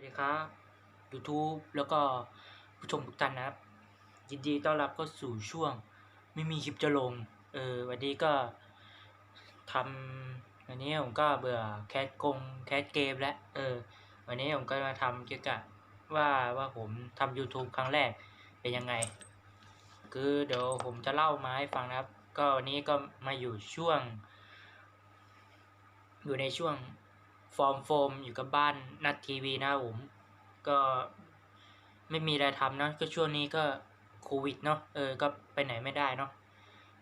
วัสดีครับ YouTube แล้วก็ผู้ชมทุกท่านนะครับ ยินดีต้อนรับเข้าสู่ช่วง ไม่มีคลิปจะลง เออวันนี้ก็ทำวันนี้ผมก็เบื่อแคสกงแคสเกมแล้ว เออ วันนี้ผมก็มาทำเกี่ยวกับว่าว่าผมทำ YouTube ครั้งแรกเป็นยังไง คือเดี๋ยวผมจะเล่ามาให้ฟังนะครับ ก็วันนี้ก็มาอยู่ช่วง อยู่ในช่วง ฟอร์มโฟมอยู่กับบ้านนัดทีวีนะผม ก็ไม่มีอะไรทำเนะก็ช่วงนี้ก็โควิดเนาะเออก็ไปไหนไม่ได้เนาะ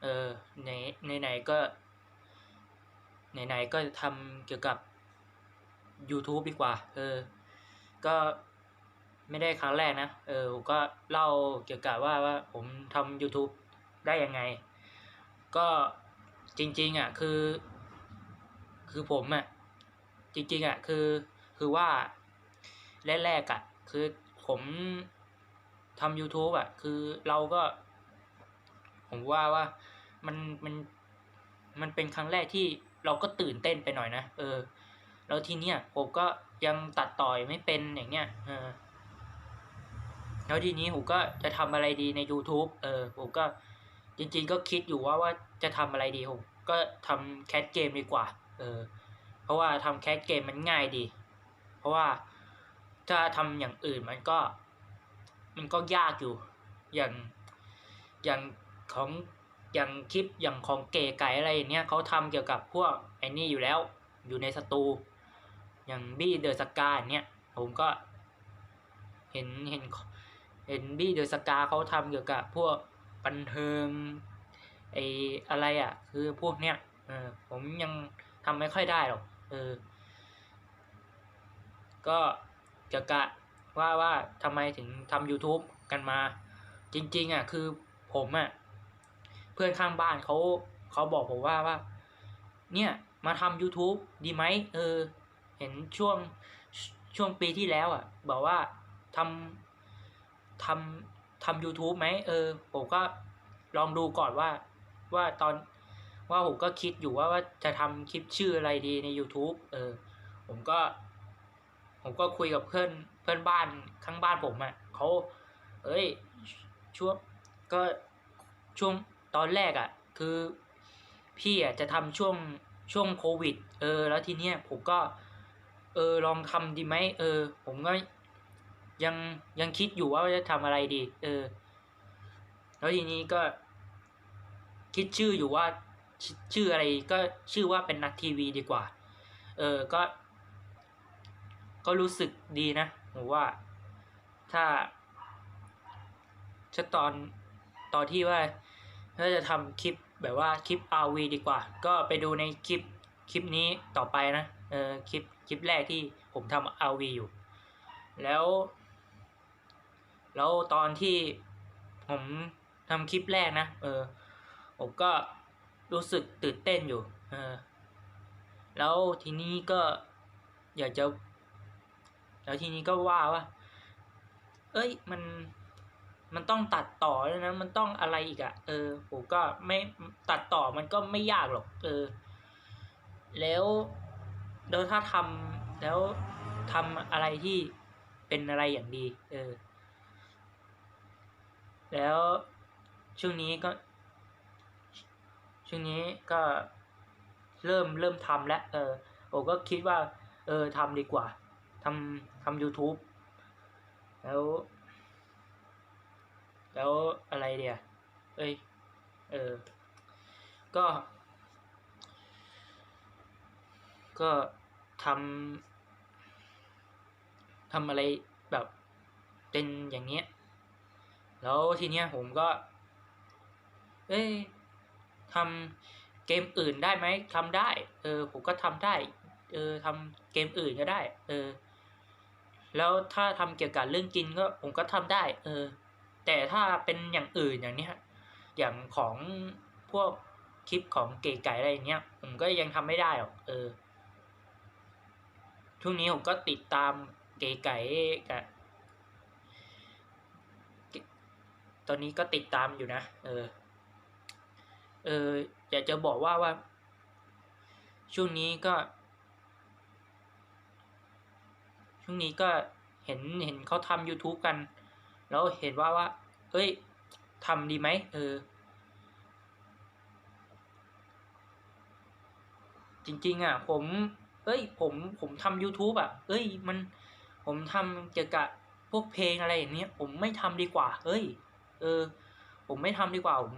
เออในในไหนก็ไหนๆก็ทำเกี่ยวกับ YouTube ดีกว่า เออ ก็ไม่ได้ครั้งแรกนะ เออผมก็เล่าเกี่ยวกับว่าว่าผมทำ YouTube ได้ยังไง ก็จริง ๆ อะ คือ คือผมอะ จริงๆอะคือคือว่าแรกๆอะ คือผมทำ YouTube อะ คือเราก็ ผมว่าว่ามันมันมันเป็นครั้งแรกที่เราก็ตื่นเต้นไปหน่อยนะเออ แล้วทีเนี้ยผมก็ยังตัดต่อยไม่เป็นอย่างเงี้ยเออแล้วทีนี้ผมก็จะทำอะไรดีใน YouTube เออผมก็จริง ๆ ก็คิดอยู่ว่าว่าจะทำอะไรดีผมก็ทำแคสเกมดีกว่า เออ เพราะว่าทำแคสเกมมันง่ายดี เพราะว่าถ้าทำอย่างอื่นมันก็ มันก็ยากอยู่ อย่างอย่างของอย่างคลิปอย่างของเก๋ไก่อะไรอย่างเนี้ยเขาทำเกี่ยวกับพวกไอ้นี่อยู่แล้ว อยู่ในสตู อย่างบี้เดอะสกาเนี้ยผมก็ เห็นเห็นเห็นบี้เดอะสกาเขาทำเกี่ยวกับพวกบันเทิงไออะไรอะ คือพวกเนี้ยเออผมยังทำไม่ค่อยได้หรอก เออ ก็เกี่ยวกับว่าว่าทำไมถึงทำ YouTube กันมา จริง ๆ อะ คือผมอะ เพื่อนข้างบ้านเขาเขาบอกผมว่าว่า เนี่ยมาทำ YouTube ดีไหมเออ เห็นช่วงช่วงปีที่แล้วอะ บอกว่าทำทำทำ YouTube ไหมเออ ผมก็ลองดูก่อนว่าว่าตอน ว่าผมก็คิดอยู่ว่าว่าจะทำคลิปชื่ออะไรดีใน YouTube เออ ผมก็ ผมก็คุยกับเพื่อนเพื่อนบ้านข้างบ้านผมอะ่ะเขาเอ้ยช่วงก็ช่วงตอนแรกอะ่ะ คือพี่อะจะทำช่วงช่วงโควิด เออ แล้วทีเนี้ยผมก็ เออลองทำดีไหมเออ ผมก็ยังยังคิดอยู่ว่าจะทำอะไรดี เออ แล้วทีนี้ก็ คิดชื่ออยู่ว่า ชื่ออะไรก็ชื่อว่าเป็นนักทีวีดีกว่า เออก็ ก็รู้สึกดีนะผมว่าถ้าจะตอนตอนที่ว่าถ้าจะทำคลิปแบบว่าคลิป RV ดีกว่า ก็ไปดูในคลิปคลิปนี้ต่อไปนะ เออคลิปคลิปแรกที่ผมทำ RV อยู่ แล้ว แล้วตอนที่ผมทำคลิปแรกนะ เออ ผมก็ รู้สึกตื่นเต้นอยู่เออแล้วทีนี้ก็อยากจะ แล้วทีนี้ก็ว่าว่า เอ้ยมันมันต้องตัดต่อแล้วนะมันต้องอะไรอีกอะ่ะ เออผมก็ไม่ตัดต่อมันก็ไม่ยากหรอก เออ แล้วแล้วถ้าทำแล้วทำอะไรที่เป็นอะไรอย่างดี เออ แล้วช่วงนี้ก็ ช่วงนี้ก็เริ่มเริ่มทำแล้วเออผมก็คิดว่า เออทำดีกว่าทำทำ YouTube แล้ว แล้วอะไรเดียเอ้ย เออ ก็ ก็ทำทำอะไรแบบเป็นอย่างเนี้ย แล้วทีเนี้ยผมก็ เอ้ย ทำเกมอื่นได้ไหมทำได้ เออ ผมก็ทำได้ เออทำเกมอื่นก็ได้ เออ แล้วถ้าทำเกี่ยวกับเรื่องกินก็ผมก็ทำได้ เออ แต่ถ้าเป็นอย่างอื่นอย่างเนี้ยอย่างของพวกคลิปของเก๋ไก่อะไรเงี้ย ผมก็ยังทำไม่ได้หรอก เออ ช่วงนี้ผมก็ติดตามเก๋ไก่กับตอนนี้ก็ติดตามอยู่นะ เออ เอออยากจะบอกว่าว่า ช่วงนี้ก็ ช่วงนี้ก็เห็นเห็นเขาทำ YouTube กัน แล้วเห็นว่าว่า เอ้ยทำดีไหมเออ จริง ๆ อะ ผม เอ้ย ผมผมทำ YouTube อะ เอ้ย มันผมทำเกี่ยวกับพวกเพลงอะไรอย่างเนี้ย ผมไม่ทำดีกว่าเอ้ย เออ ผมไม่ทำดีกว่า ผม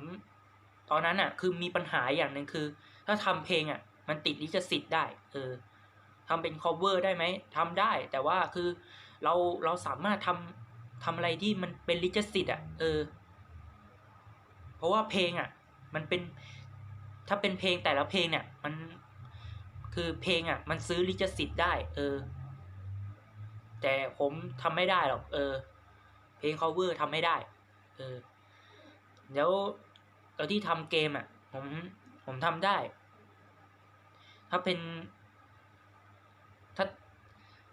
ตอนนั้นอะ คือมีปัญหาอย่างหนึ่งคือ ถ้าทำเพลงอะ มันติดลิขสิทธิ์ได้ เออทำเป็น cover ได้ไหมทำได้ แต่ว่าคือเราเราสามารถทำทำอะไรที่มันเป็นลิขสิทธิ์อะเออ เพราะว่าเพลงอะ มันเป็นถ้าเป็นเพลงแต่ละเพลงเนี่ย มันคือเพลงอะ มันซื้อลิขสิทธิ์ได้ เออ แต่ผมทำไม่ได้หรอกเออ เพลง cover ทำไม่ได้ เออแล้ว ตอนที่ทำเกมอะ ผมผมทำได้ ถ้าเป็น ถ้า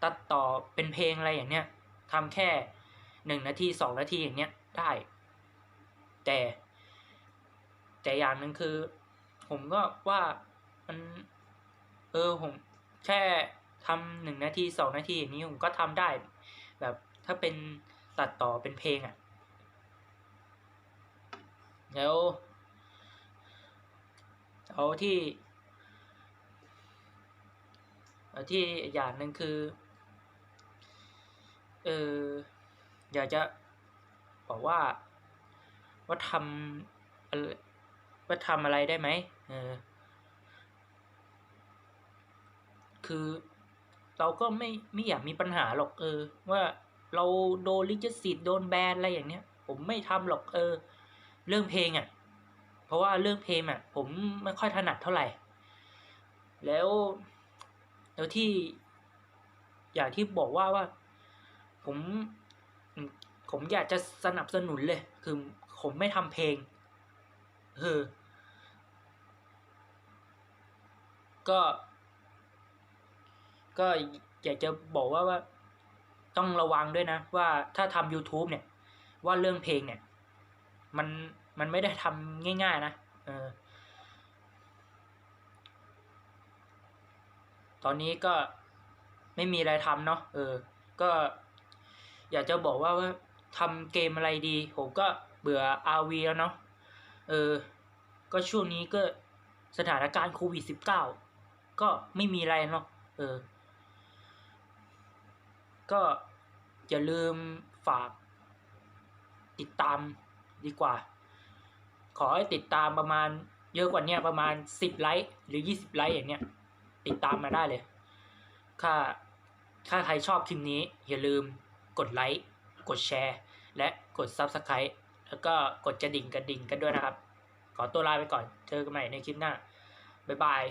ตัดต่อเป็นเพลงอะไรอย่างเนี้ยทำแค่หนึ่งนาทีสองนาทีอย่างเนี้ยได้ แต่ แต่อย่างหนึ่งคือ ผมก็ว่ามันเออผมแค่ทำหนึ่งนาทีสองนาทีอย่างนี้ผมก็ทำได้ แบบถ้าเป็นตัดต่อเป็นเพลงอะ่ะแล้ว เอาที่เอาที่อย่างหนึ่งคือเอออยากจะบอกว่าว่าทำว่าทำอะไรได้ไหมเออคือเราก็ไม่ไม่อยากมีปัญหาหรอกเออ ว่าเราโดนลิขสิทธิ์โดนแบนอะไรอย่างเนี้ย ผมไม่ทำหรอกเออ เรื่องเพลงอะ่ะ เพราะว่าเรื่องเพลงอะผมไม่ค่อยถนัดเท่าไหร่ แล้วแล้วที่อย่างที่บอกว่าว่า ผมผมอยากจะสนับสนุนเลย คือผมไม่ทำเพลงเออก็ ก็อยากจะบอกว่าว่าต้องระวังด้วยนะ ว่าถ้าทำ YouTube เนี่ย ว่าเรื่องเพลงเนี่ย มัน มันไม่ได้ทำง่าย ๆ นะออตอนนี้ก็ไม่มีอะไรทำเนาะเออ ก็อยากจะบอกว่าว่าทำเกมอะไรดี ผมก็เบื่อ RV แล้วเนาะเออ ก็ช่วงนี้ก็สถานการณ์โควิด -19 ก็ไม่มีอะไรเนาะเออ ก็อย่าลืมฝากติดตามดีกว่า ขอให้ติดตามประมาณเยอะกว่านี้ประมาณสิบไลค์หรือยี่สิบไลค์อย่างเนี้ย ติดตามมาได้เลยถ้าถ้าใครชอบคลิปนี้อย่าลืมกดไลค์กดแชร์ และกด Subscribe แล้วก็กดกระดิ่งกระดิ่งกันด้วยนะครับ ขอตัวลาไปก่อนเจอกันใหม่ในคลิปหน้า บ๊ายบาย